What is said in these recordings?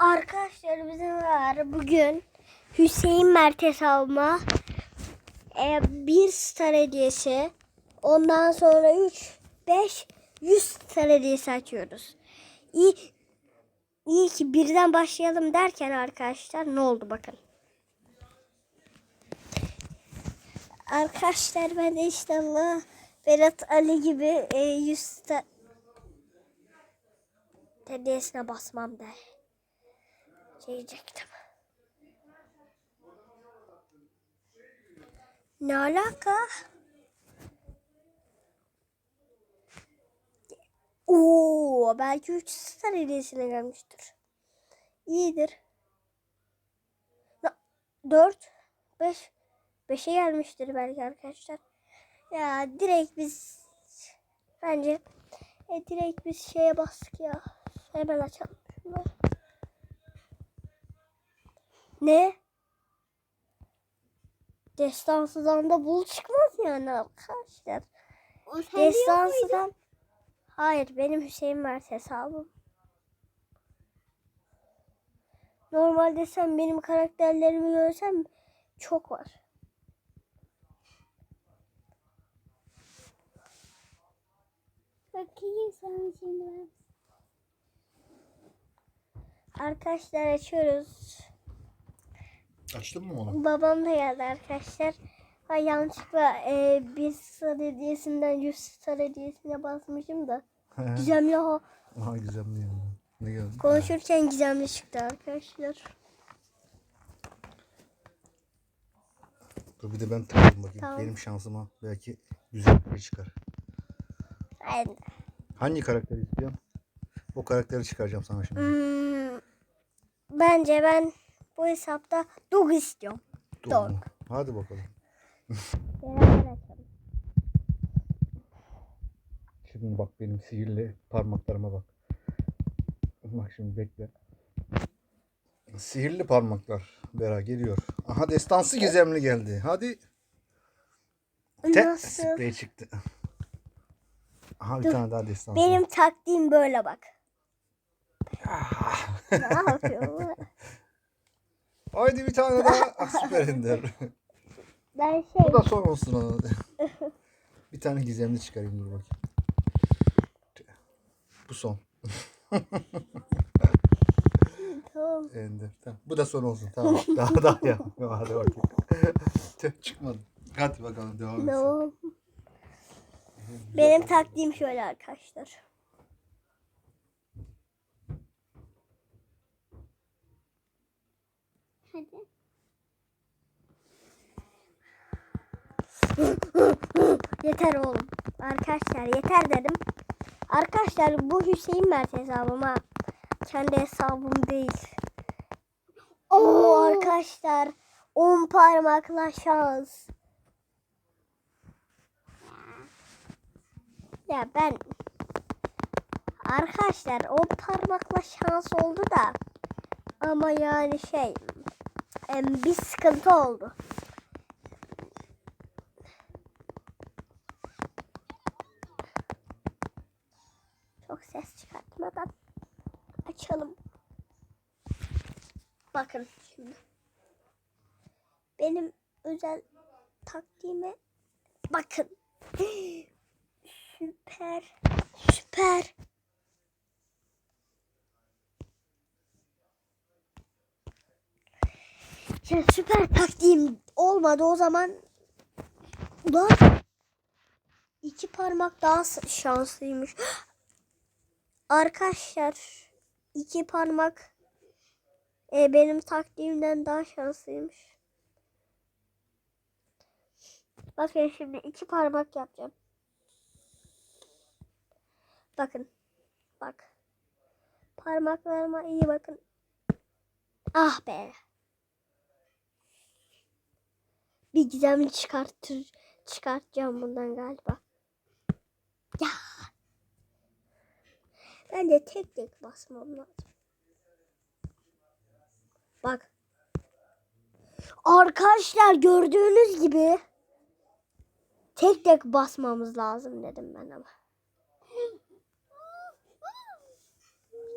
Arkadaşlar bizim var bugün Hüseyin Mert hesabıma e, bir star hediyesi ondan sonra 3 5 100 star hediyesi açıyoruz. İyi, iyi ki birden başlayalım derken arkadaşlar ne oldu bakın. Arkadaşlar ben de inşallah Berat Ali gibi e, 100 star hediyesine basmam da diyecektim. Ne alaka? Oo, belki 3 star hediyesine gelmiştir. İyidir. 4 5 5'e gelmiştir belki arkadaşlar. Ya direkt biz bence e, direkt biz şeye bastık ya. Hemen açalım Ne? Destansıdan da bul çıkmaz yani arkadaşlar. Destansıdan Hayır benim Hüseyin Mert hesabım. Normalde sen benim karakterlerimi görsen çok var. Bakayım sen şimdi. Arkadaşlar açıyoruz. Açtın mı onu? Babam da geldi arkadaşlar. Ha, yanlışlıkla e, bir star hediyesinden 100 star hediyesine basmışım da. Gizemli o. Aha gizemli ya. Ne geldi? Konuşurken gizemli çıktı arkadaşlar. Dur bir de ben tıklayayım bakayım. Tamam. Benim şansıma belki güzel bir şey çıkar. Ben, Hangi karakteri istiyorsun? O karakteri çıkaracağım sana şimdi. Hmm, bence ben bu hesapta Dog istiyorum. Dur. doğru. Hadi bakalım. Şimdi bak benim sihirli parmaklarıma bak. Bak şimdi bekle. Sihirli parmaklar. Bera geliyor. Aha destansı gizemli geldi. Hadi. Te Nasıl? sprey çıktı. Aha bir Dur. tane daha destansı. Benim taktiğim böyle bak. ne yapıyor bu? Haydi bir tane daha. Ah, Süper Ender. Ben şey Bu da son olsun ona. bir tane gizemli çıkarayım dur bakayım. Bu son. tamam. Ender. Tamam. Bu da son olsun. Tamam. Daha daha ya. Hadi bakayım. Çıkmadı. Hadi bakalım devam. No. Benim taktiğim şöyle arkadaşlar. Hadi. Yeter oğlum. Arkadaşlar yeter dedim. Arkadaşlar bu Hüseyin Mert hesabıma kendi hesabım değil. Oo arkadaşlar 10 parmakla şans. Ya ben arkadaşlar 10 parmakla şans oldu da ama yani şey bir sıkıntı oldu. Çok ses çıkartmadan açalım. Bakın şimdi. Benim özel taktiğime bakın. Süper. Süper. Ya süper taktiğim olmadı o zaman. Ulan iki parmak daha şanslıymış. Arkadaşlar iki parmak e, benim taktiğimden daha şanslıymış. Bakın şimdi iki parmak yapacağım. Bakın. Bak. Parmaklarıma iyi bakın. Ah be. Bir gizemli çıkartır çıkartacağım bundan galiba. Ya. Ben de tek tek basmam lazım. Bak. Arkadaşlar gördüğünüz gibi tek tek basmamız lazım dedim ben ama.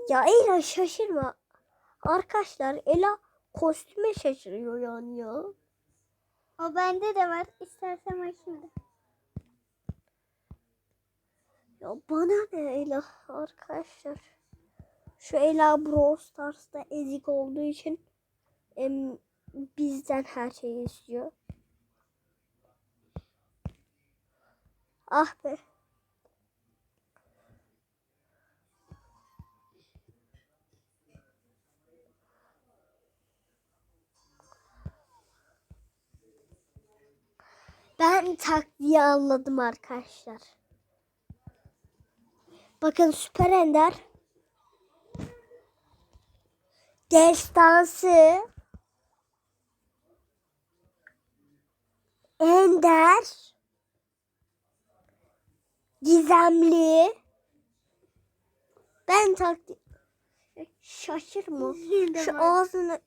Ya Eyran şaşırma. Arkadaşlar Ela kostüme şaşırıyor yani ya. O bende de var. İstersen var şimdi. Ya bana ne Ela arkadaşlar. Şu Ela Brawl Stars'ta ezik olduğu için em, bizden her şeyi istiyor. Ah be. Ben taktiği anladım arkadaşlar. Bakın Süper Ender. Destansı. Ender. Gizemli. Ben taktik... Şaşırma. Şu ağzını...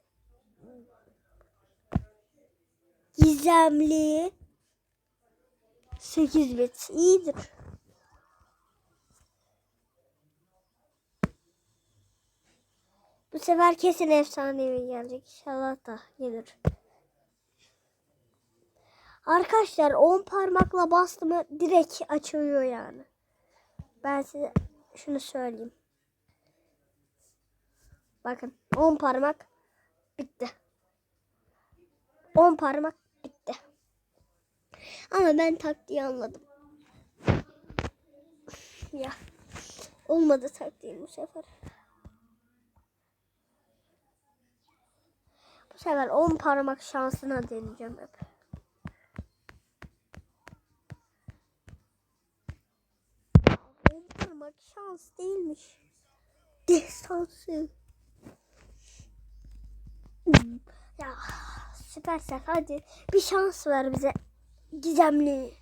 Gizemli. 8 bit. iyidir. Bu sefer kesin efsanevi gelecek. İnşallah da gelir. Arkadaşlar 10 parmakla bastı mı direkt açılıyor yani. Ben size şunu söyleyeyim. Bakın 10 parmak bitti. 10 parmak. Ama ben taktiği anladım. Ya olmadı taktiğim bu sefer. Bu sefer 10 parmak şansına deneyeceğim hep. Parmak şans değilmiş. Destansı. Ya süpersel hadi bir şans ver bize. Gizemli.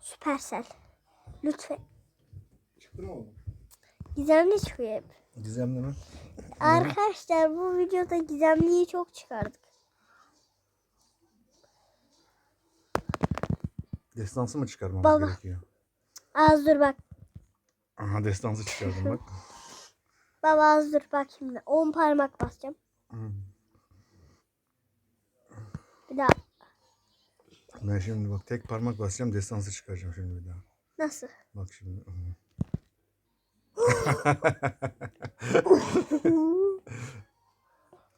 Süpersel. Lütfen. Çıktı mı oğlum? Gizemli çıkıyor hep. Gizemli mi? Arkadaşlar bu videoda gizemliyi çok çıkardık. Destansı mı çıkarmamız Baba. gerekiyor? Az dur bak. Aha destansı çıkardım bak. Baba az dur bak şimdi. 10 parmak basacağım. Hmm. Bir daha. Ben şimdi bak tek parmak basacağım destansı çıkaracağım şimdi bir daha. Nasıl? Bak şimdi.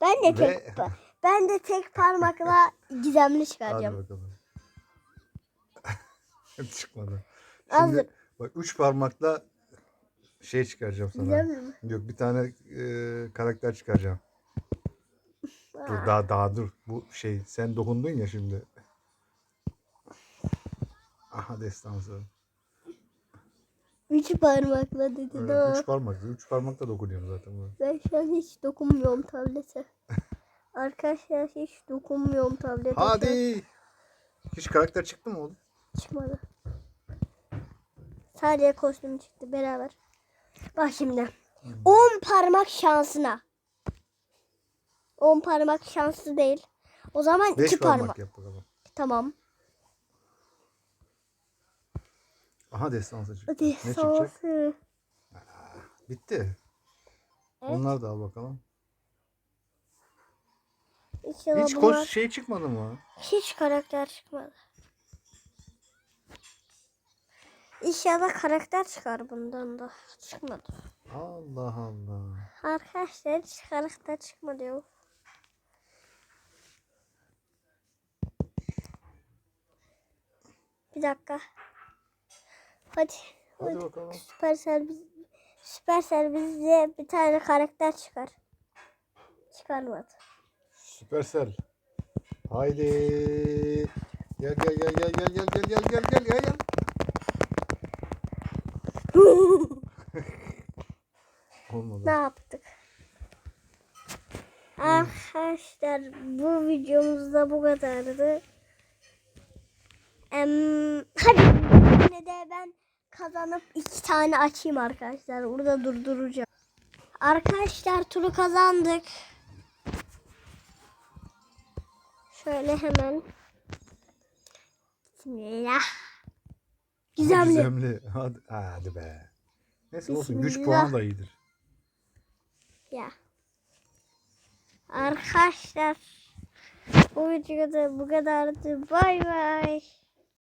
Ben de tek Ve- ben de tek parmakla gizemli Hadi çıkaracağım. bakalım. Çıkmadı. Şimdi bak üç parmakla şey çıkaracağım sana. Gizemli mi? Yok bir tane e, karakter çıkaracağım. Dur daha daha dur. Bu şey sen dokundun ya şimdi. Aha destansı. Üç parmakla dedi. Evet, daha. üç parmak. Üç parmakla dokunuyorum zaten. Ben şu an hiç dokunmuyorum tablete. Arkadaşlar hiç dokunmuyorum tablete. Hadi. Hiç karakter çıktı mı oğlum? Çıkmadı. Sadece kostüm çıktı beraber. Bak şimdi. 10 parmak şansına. 10 parmak şanslı değil. O zaman Beş 2 parmak. parmak. yap bakalım. Tamam. Aha destansı çıktı. Ne çıkacak? sonrası. Bitti. Evet. Onlar da al bakalım. İnşallah Hiç bunlar- koş şey çıkmadı mı? Hiç karakter çıkmadı. İnşallah karakter çıkar bundan da. Çıkmadı. Allah Allah. Arkadaşlar hiç karakter çıkmadı yok. Bir dakika. Hadi. Hadi bakalım. Süpersel Süpersel bize bir tane karakter çıkar. Çıkarmadı. Süpersel. Haydi. Gel gel gel gel gel gel gel gel gel gel gel. Olmadı. ne yaptık? Arkadaşlar bu videomuzda bu kadardı. Em, hadi yine de ben kazanıp iki tane açayım arkadaşlar. Burada durduracağım. Arkadaşlar turu kazandık. Şöyle hemen. Bismillah. Gizemli. Gizemli. Hadi, hadi be. Neyse olsun. Güç puanı da iyidir. Ya. Arkadaşlar bu videoda bu kadardı. Bay bay.